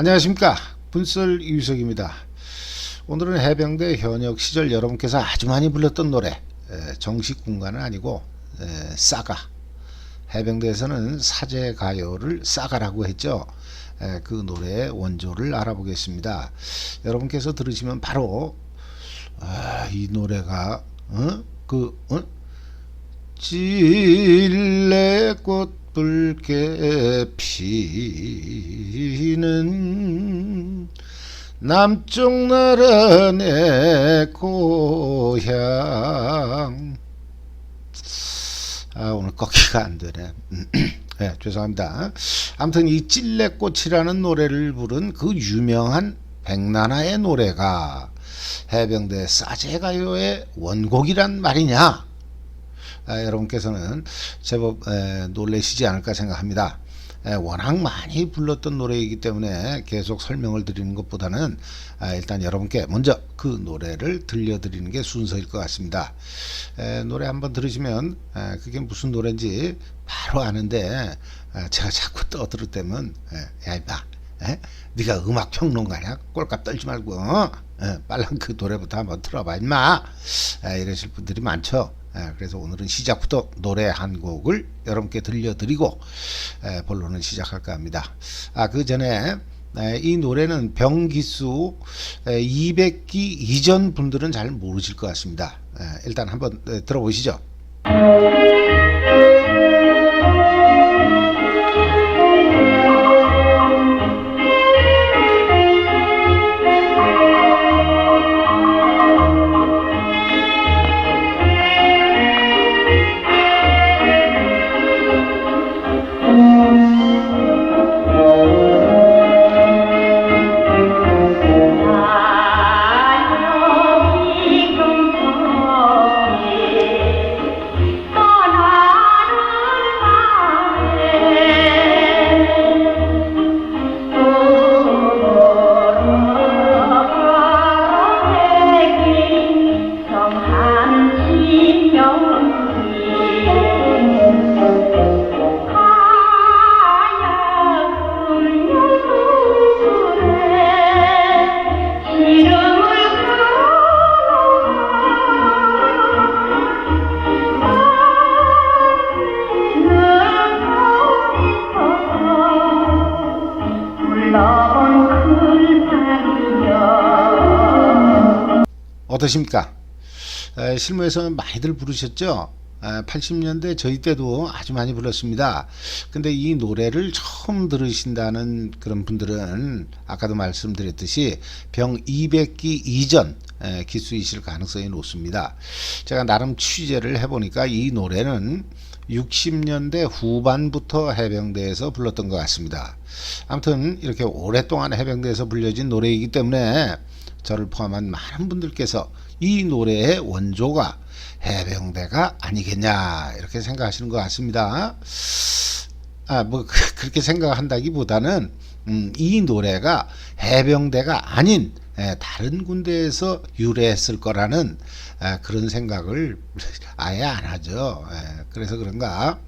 안녕하십니까. 분설 이유석입니다. 오늘은 해병대 현역 시절 여러분께서 아주 많이 불렀던 노래 에, 정식 군가는 아니고 에, 싸가. 해병대에서는 사제 가요를 싸가라고 했죠. 에, 그 노래의 원조를 알아보겠습니다. 여러분께서 들으시면 바로 아, 이 노래가 어? 그 어? 찔레꽃 붉게 피는 남쪽 나라 내 고향. 아 오늘 꺾기가 안 되네. 네, 죄송합니다. 아무튼 이 찔레꽃이라는 노래를 부른 그 유명한 백나나의 노래가 해병대 싸제가요의 원곡이란 말이냐? 아, 여러분께서는 제법 에, 놀라시지 않을까 생각합니다. 에, 워낙 많이 불렀던 노래이기 때문에 계속 설명을 드리는 것보다는 아, 일단 여러분께 먼저 그 노래를 들려드리는 게 순서일 것 같습니다. 에, 노래 한번 들으시면 에, 그게 무슨 노래인지 바로 아는데 아, 제가 자꾸 떠들을 때면 에, 야 에? 네가 음악 평론가냐 꼴값 떨지 말고 어? 에, 빨랑 그 노래부터 한번 들어봐 임마 에, 이러실 분들이 많죠. 예, 그래서 오늘은 시작부터 노래 한 곡을 여러분께 들려드리고 에, 본론을 시작할까 합니다. 아, 그 전에 에, 이 노래는 병기수 에, 200기 이전 분들은 잘 모르실 것 같습니다. 에, 일단 한번 에, 들어보시죠. 어떠십니까? 에, 실무에서는 많이들 부르셨죠? 에, 80년대 저희 때도 아주 많이 불렀습니다. 근데 이 노래를 처음 들으신다는 그런 분들은 아까도 말씀드렸듯이 병 200기 이전 에, 기수이실 가능성이 높습니다. 제가 나름 취재를 해보니까 이 노래는 60년대 후반부터 해병대에서 불렀던 것 같습니다. 아무튼 이렇게 오랫동안 해병대에서 불려진 노래이기 때문에 저를 포함한 많은 분들께서 이 노래의 원조가 해병대가 아니겠냐 이렇게 생각하시는 것 같습니다. 아, 뭐 그- 그렇게 생각한다기보다는 음, 이 노래가 해병대가 아닌 에, 다른 군대에서 유래했을 거라는 에, 그런 생각을 아예 안 하죠. 에, 그래서 그런가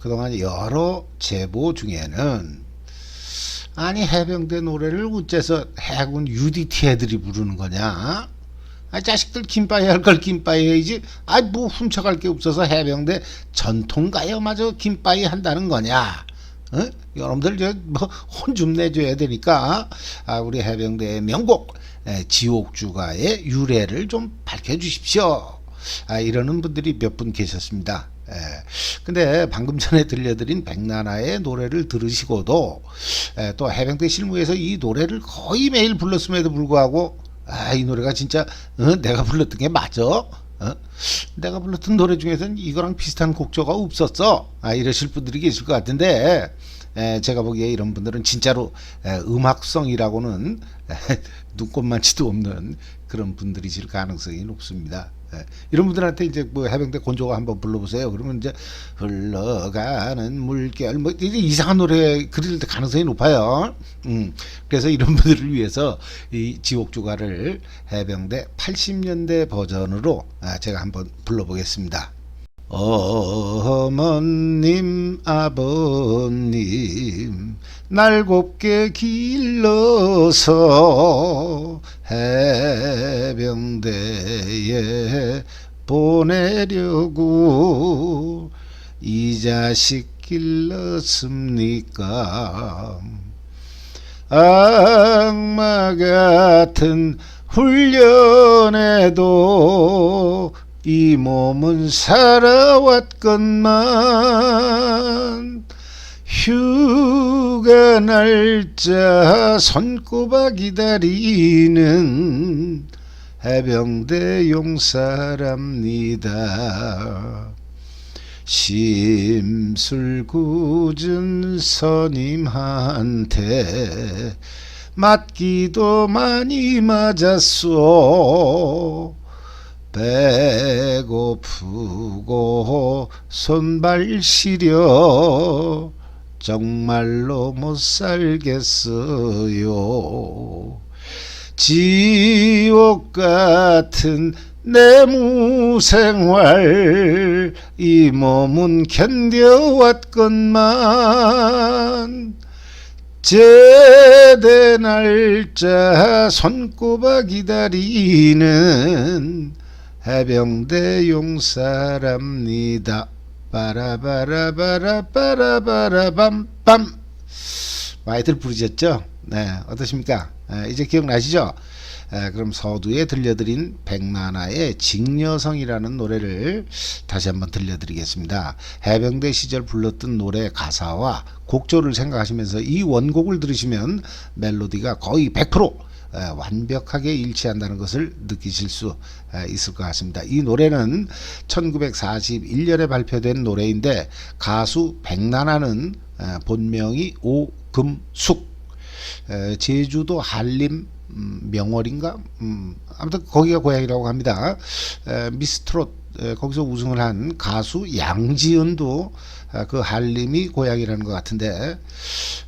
그동안 여러 제보 중에는 아니 해병대 노래를 어째서 해군 UDT 애들이 부르는 거냐? 아 자식들 김빠이 할 걸 김빠이 해야지. 아뭐 훔쳐갈 게 없어서 해병대 전통가요마저 김빠이 한다는 거냐? 어? 여러분들 저뭐혼 좀 내줘야 되니까 아 우리 해병대의 명곡 에, 지옥주가의 유래를 좀 밝혀주십시오. 아 이러는 분들이 몇 분 계셨습니다. 예. 근데 방금 전에 들려드린 백나나의 노래를 들으시고도 에, 또 해병대 실무에서 이 노래를 거의 매일 불렀음에도 불구하고 아, 이 노래가 진짜 어, 내가 불렀던 게 맞아? 어? 내가 불렀던 노래 중에서는 이거랑 비슷한 곡조가 없었어. 아, 이러실 분들이 계실 것 같은데 에, 제가 보기에 이런 분들은 진짜로 에, 음악성이라고는 에, 눈꼽만치도 없는 그런 분들이실 가능성이 높습니다. 예, 이런 분들한테 이제 뭐 해병대 곤조가 한번 불러보세요. 그러면 이제 흘러가는 물결 뭐 이제 이상한 노래 그릴 때 가능성이 높아요. 음, 그래서 이런 분들을 위해서 이 지옥 주가를 해병대 80년대 버전으로 아, 제가 한번 불러보겠습니다. 어머님 아버님 날 곱게 길러서 해병대에 보내려고 이 자식 길렀습니까? 악마 같은 훈련에도 이 몸은 살아왔건만 휴가 날짜 손꼽아 기다리는 해병대 용사랍니다. 심술궂은 선임한테 맞기도 많이 맞았소. 배고프고 손발 시려 정말로 못 살겠어요. 지옥 같은 내 무 생활 이 몸은 견뎌왔건만 제대 날짜 손꼽아 기다리는 해병대 용사랍니다. 빠라바라바라바라바라밤밤 많이들 부르셨죠? 네, 어떠십니까? 에, 이제 기억나시죠? 에, 그럼 서두에 들려드린 백나나의 직녀성이라는 노래를 다시 한번 들려드리겠습니다. 해병대 시절 불렀던 노래 가사와 곡조를 생각하시면서 이 원곡을 들으시면 멜로디가 거의 100% 에, 완벽하게 일치한다는 것을 느끼실 수 에, 있을 것 같습니다. 이 노래는 1941년에 발표된 노래인데 가수 백나나는 에, 본명이 오금숙 에, 제주도 한림 음, 명월인가 음, 아무튼 거기가 고향이라고 합니다. 에, 미스트롯 에, 거기서 우승을 한 가수 양지은도 아, 그 한림이 고향이라는 것 같은데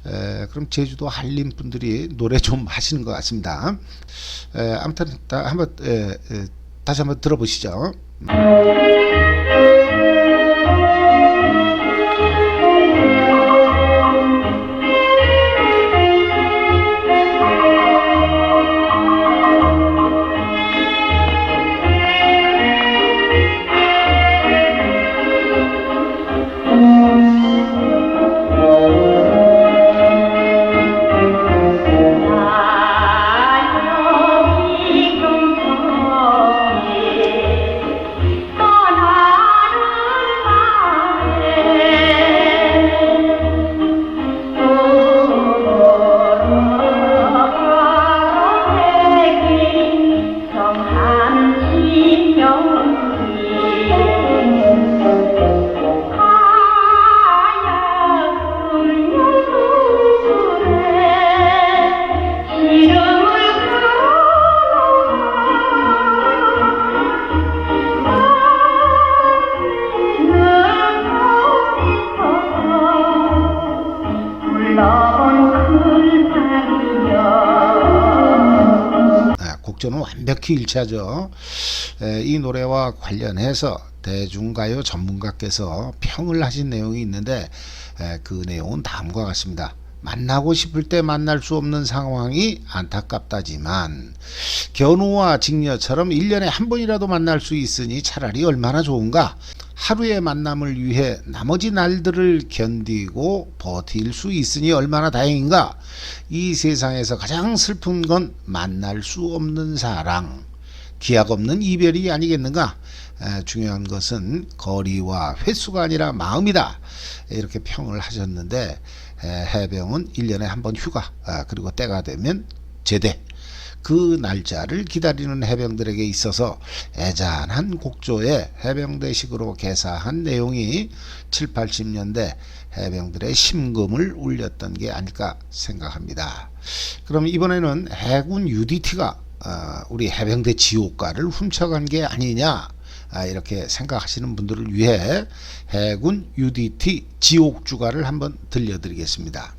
에, 그럼 제주도 한림 분들이 노래 좀 하시는 것 같습니다. 에, 아무튼 다 한번 다시 한번 들어보시죠. 에, 이 노래와 관련해서 대중가요 전문가께서 평을 하신 내용이 있는데 에, 그 내용은 다음과 같습니다. 만나고 싶을 때 만날 수 없는 상황이 안타깝다지만 견우와 직녀처럼 1년에 한 번이라도 만날 수 있으니 차라리 얼마나 좋은가 하루의 만남을 위해 나머지 날들을 견디고 버틸 수 있으니 얼마나 다행인가. 이 세상에서 가장 슬픈 건 만날 수 없는 사랑. 기약 없는 이별이 아니겠는가. 에, 중요한 것은 거리와 횟수가 아니라 마음이다. 이렇게 평을 하셨는데 에, 해병은 1년에 한 번 휴가 아, 그리고 때가 되면 제대 그 날짜를 기다리는 해병들에게 있어서 애잔한 곡조에 해병대식으로 개사한 내용이 7, 80년대 해병들의 심금을 울렸던 게 아닐까 생각합니다. 그럼 이번에는 해군 UDT가 어, 우리 해병대 지옥가를 훔쳐간 게 아니냐 아, 이렇게 생각하시는 분들을 위해 해군 UDT 지옥주가를 한번 들려드리겠습니다.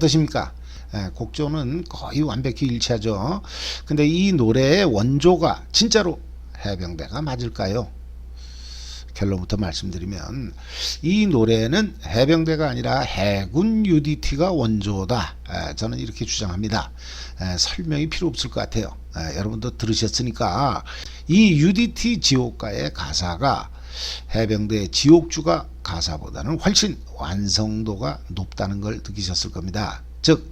어떠십니까? 예, 곡조는 거의 완벽히 일치하죠. 근데 이 노래의 원조가 진짜로 해병대가 맞을까요? 결론부터 말씀드리면 이 노래는 해병대가 아니라 해군 UDT가 원조다. 에, 저는 이렇게 주장합니다. 에, 설명이 필요 없을 것 같아요. 에, 여러분도 들으셨으니까 이 UDT 지옥가의 가사가 해병대 지옥주가 가사보다는 훨씬 완성도가 높다는 걸 느끼셨을 겁니다. 즉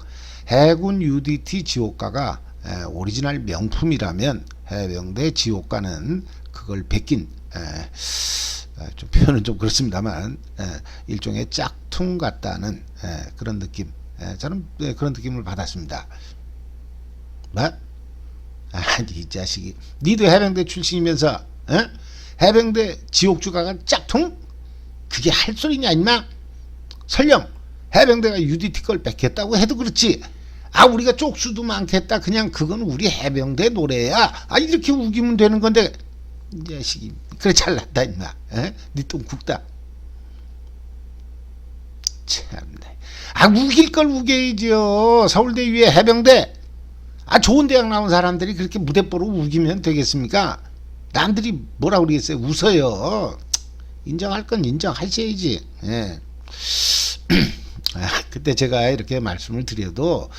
해군 UDT 지옥가가 에, 오리지널 명품이라면 해병대 지옥가는 그걸 베낀 좀 표현은 좀 그렇습니다만 에, 일종의 짝퉁 같다는 에, 그런 느낌 에, 저는 에, 그런 느낌을 받았습니다. 뭐? 아니 이 자식이 니도 해병대 출신이면서 에? 해병대 지옥주가가 짝퉁? 그게 할 소리냐 임마? 설령 해병대가 UDT 걸 뺏겼다고 해도 그렇지. 아 우리가 쪽수도 많겠다. 그냥 그건 우리 해병대 노래야. 아 이렇게 우기면 되는 건데. 이 자식이 그래 잘났다 임마. 에? 니똥 굵다. 참네 아 우길 걸 우겨야죠 서울대 위에 해병대. 아 좋은 대학 나온 사람들이 그렇게 무대뽀로 우기면 되겠습니까? 남들이 뭐라 그러겠어요? 웃어요 인정할 건 인정하셔야지 예. 아, 그때 제가 이렇게 말씀을 드려도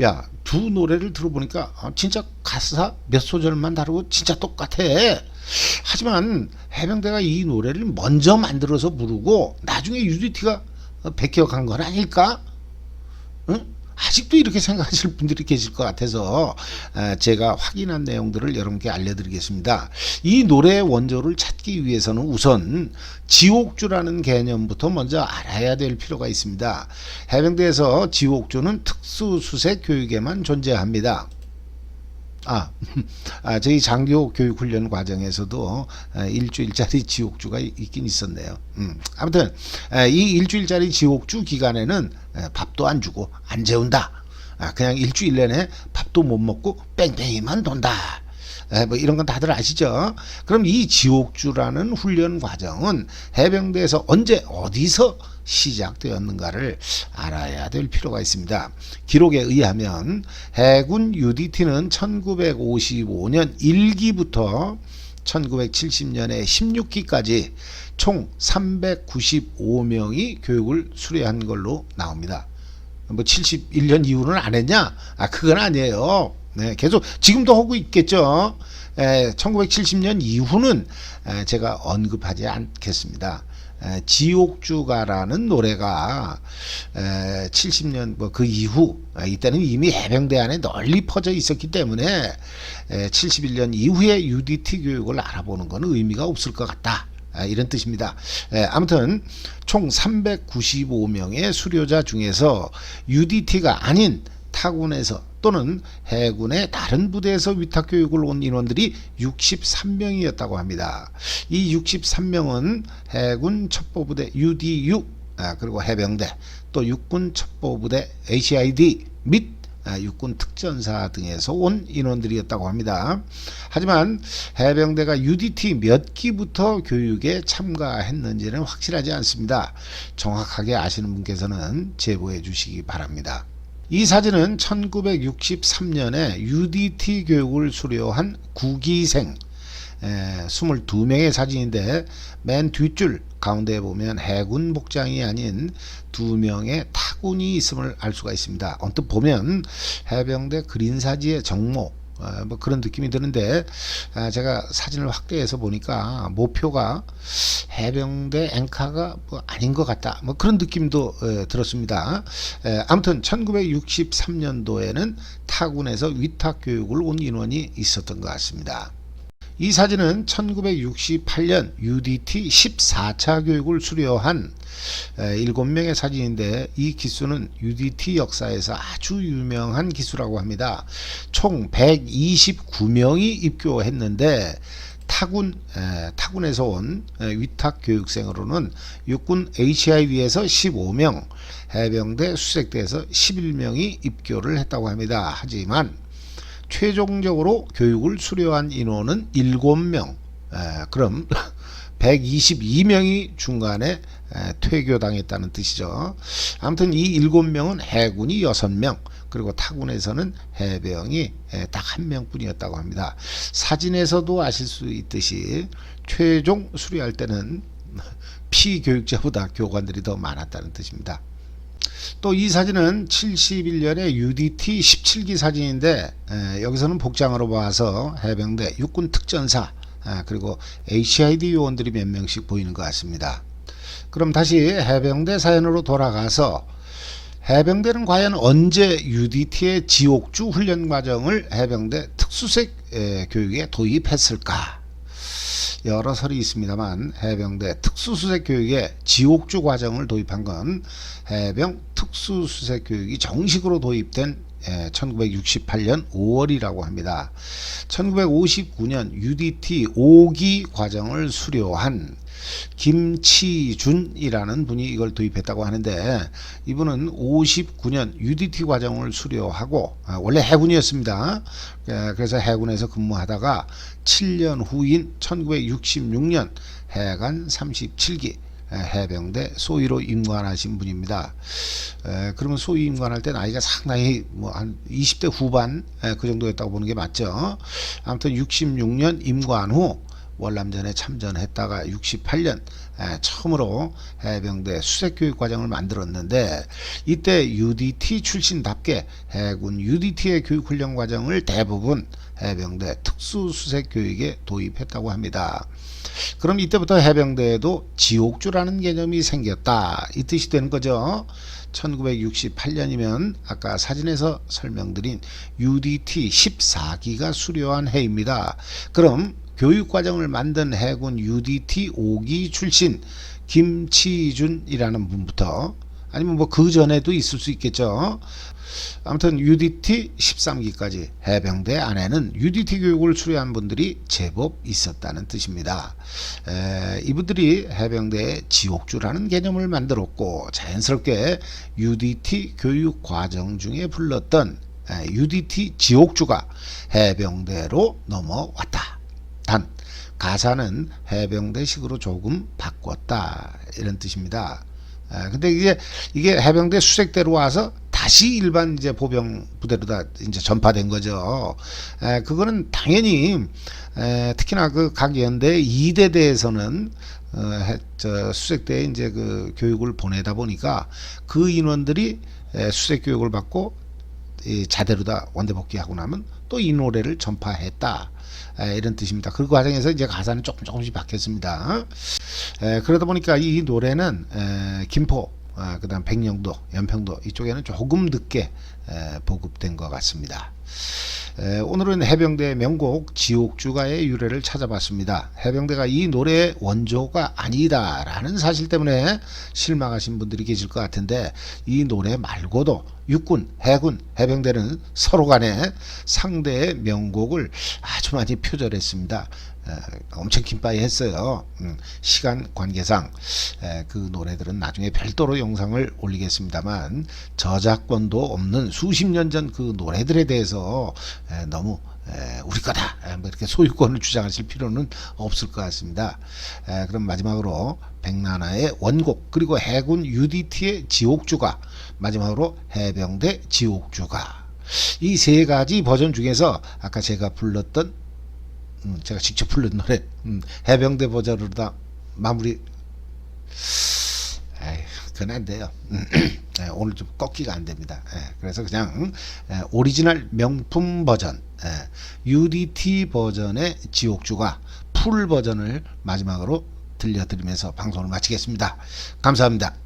야 두 노래를 들어보니까 아, 진짜 가사 몇 소절만 다르고 진짜 똑같아 하지만 해병대가 이 노래를 먼저 만들어서 부르고 나중에 UDT가 베껴간 건 아닐까 응? 아직도 이렇게 생각하실 분들이 계실 것 같아서 아, 제가 확인한 내용들을 여러분께 알려드리겠습니다. 이 노래의 원조를 찾기 위해서는 우선 지옥주라는 개념부터 먼저 알아야 될 필요가 있습니다. 해병대에서 지옥주는 특수수색 교육에만 존재합니다. 아, 아 저희 장교 교육 훈련 과정에서도 아, 일주일짜리 지옥주가 있긴 있었네요. 음, 아무튼 아, 이 일주일짜리 지옥주 기간에는 아, 밥도 안 주고 안 재운다. 아, 그냥 일주일 내내 밥도 못 먹고 뺑뺑이만 돈다. 에, 뭐 이런 건 다들 아시죠? 그럼 이 지옥주라는 훈련 과정은 해병대에서 언제 어디서 시작되었는가를 알아야 될 필요가 있습니다. 기록에 의하면 해군 UDT는 1955년 1기부터 1970년에 16기까지 총 395명이 교육을 수료한 걸로 나옵니다. 뭐 71년 이후는 안 했냐? 아 그건 아니에요. 네, 계속 지금도 하고 있겠죠. 에, 1970년 이후는 에, 제가 언급하지 않겠습니다. 에, 지옥주가라는 노래가 에, 70년 뭐 그 이후 아, 이때는 이미 해병대 안에 널리 퍼져 있었기 때문에 에, 71년 이후에 UDT 교육을 알아보는 것은 의미가 없을 것 같다. 아, 이런 뜻입니다. 에, 아무튼 총 395명의 수료자 중에서 UDT가 아닌 타군에서 또는 해군의 다른 부대에서 위탁 교육을 온 인원들이 63명이었다고 합니다. 이 63명은 해군 첩보부대 UDU 아, 그리고 해병대 또 육군 첩보부대 HID 및 아, 육군 특전사 등에서 온 인원들이었다고 합니다. 하지만 해병대가 UDT 몇 기부터 교육에 참가했는지는 확실하지 않습니다. 정확하게 아시는 분께서는 제보해 주시기 바랍니다. 이 사진은 1963년에 UDT 교육을 수료한 구기생 에, 22명의 사진인데 맨 뒷줄 가운데 보면 해군 복장이 아닌 두 명의 타군이 있음을 알 수가 있습니다. 언뜻 보면 해병대 그린사지의 정모 어, 뭐 그런 느낌이 드는데 아, 제가 사진을 확대해서 보니까 모표가 해병대 앵카가 뭐 아닌 것 같다 뭐 그런 느낌도 에, 들었습니다. 에, 아무튼 1963년도에는 타군에서 위탁 교육을 온 인원이 있었던 것 같습니다. 이 사진은 1968년 UDT 14차 교육을 수료한 7명의 사진인데 이 기수는 UDT 역사에서 아주 유명한 기수라고 합니다. 총 129명이 입교했는데 타군 에, 타군에서 온 에, 위탁 교육생으로는 육군 HIV에서 15명, 해병대 수색대에서 11명이 입교를 했다고 합니다. 하지만 최종적으로 교육을 수료한 인원은 7명. 에, 그럼 122명이 중간에 에, 퇴교당했다는 뜻이죠. 아무튼 이 7명은 해군이 6명, 그리고 타군에서는 해병이 딱 한 명뿐이었다고 합니다. 사진에서도 아실 수 있듯이 최종 수리할 때는 피교육자보다 교관들이 더 많았다는 뜻입니다. 또 이 사진은 71년의 UDT 17기 사진인데 에, 여기서는 복장으로 봐서 해병대 육군 특전사 아, 그리고 HID 요원들이 몇 명씩 보이는 것 같습니다. 그럼 다시 해병대 사연으로 돌아가서 해병대는 과연 언제 UDT의 지옥주 훈련 과정을 해병대 특수색 에, 교육에 도입했을까? 여러 설이 있습니다만 해병대 특수수색 교육에 지옥주 과정을 도입한 건 해병 특수수색 교육이 정식으로 도입된 1968년 5월이라고 합니다. 1959년 UDT 5기 과정을 수료한 김치준이라는 분이 이걸 도입했다고 하는데 이분은 59년 UDT 과정을 수료하고 아, 원래 해군이었습니다. 예, 그래서 해군에서 근무하다가 7년 후인 1966년 해관 37기 해병대 소위로 임관하신 분입니다. 에, 그러면 소위 임관할 때 나이가 상당히 뭐 한 20대 후반 에, 그 정도였다고 보는 게 맞죠. 아무튼 66년 임관 후 월남전에 참전했다가 68년 에, 처음으로 해병대 수색교육 과정을 만들었는데 이때 UDT 출신답게 해군 UDT의 교육훈련 과정을 대부분 해병대 특수수색교육에 도입했다고 합니다. 그럼 이때부터 해병대에도 지옥주라는 개념이 생겼다 이 뜻이 되는 거죠. 1968년이면 아까 사진에서 설명드린 UDT 14기가 수료한 해입니다. 그럼 교육과정을 만든 해군 UDT 5기 출신 김치준이라는 분부터 아니면 뭐 그 전에도 있을 수 있겠죠. 아무튼 UDT 13기까지 해병대 안에는 UDT 교육을 수료한 분들이 제법 있었다는 뜻입니다. 에, 이분들이 해병대의 지옥주라는 개념을 만들었고 자연스럽게 UDT 교육 과정 중에 불렀던 에, UDT 지옥주가 해병대로 넘어왔다. 단 가사는 해병대식으로 조금 바꿨다 이런 뜻입니다. 에, 근데 이게 이게 해병대 수색대로 와서 다시 일반 이제 보병 부대로 다 이제 전파된 거죠. 에, 그거는 당연히 에, 특히나 그 각 연대 2대대에서는 어, 해, 저 수색대에 이제 그 교육을 보내다 보니까 그 인원들이 에, 수색 교육을 받고 이 자대로 다 원대 복귀하고 나면 또 이 노래를 전파했다. 에, 이런 뜻입니다. 그 과정에서 이제 가사는 조금 조금씩 바뀌었습니다. 에, 그러다 보니까 이 노래는 에, 김포, 아, 그 다음 백령도, 연평도 이쪽에는 조금 늦게 에, 보급된 것 같습니다. 에, 오늘은 해병대 명곡 지옥주가의 유래를 찾아봤습니다. 해병대가 이 노래의 원조가 아니다라는 사실 때문에 실망하신 분들이 계실 것 같은데 이 노래 말고도 육군, 해군, 해병대는 서로 간에 상대의 명곡을 아주 많이 표절했습니다. 에, 엄청 긴 빠이 했어요. 음, 시간 관계상 에, 그 노래들은 나중에 별도로 영상을 올리겠습니다만 저작권도 없는 수십 년 전 그 노래들에 대해서 에, 너무 에, 우리 거다 에, 뭐 이렇게 소유권을 주장하실 필요는 없을 것 같습니다. 에, 그럼 마지막으로 백나나의 원곡 그리고 해군 UDT의 지옥주가 마지막으로 해병대 지옥주가 이 세 가지 버전 중에서 아까 제가 불렀던 음, 제가 직접 부른 노래 음, 해병대 버전으로 다 마무리 에이, 그건 안 돼요. 음, 예, 오늘 좀 꺾기가 안 됩니다. 예, 그래서 그냥 예, 오리지널 명품 버전 예, UDT 버전의 지옥주가 풀 버전을 마지막으로 들려드리면서 방송을 마치겠습니다. 감사합니다.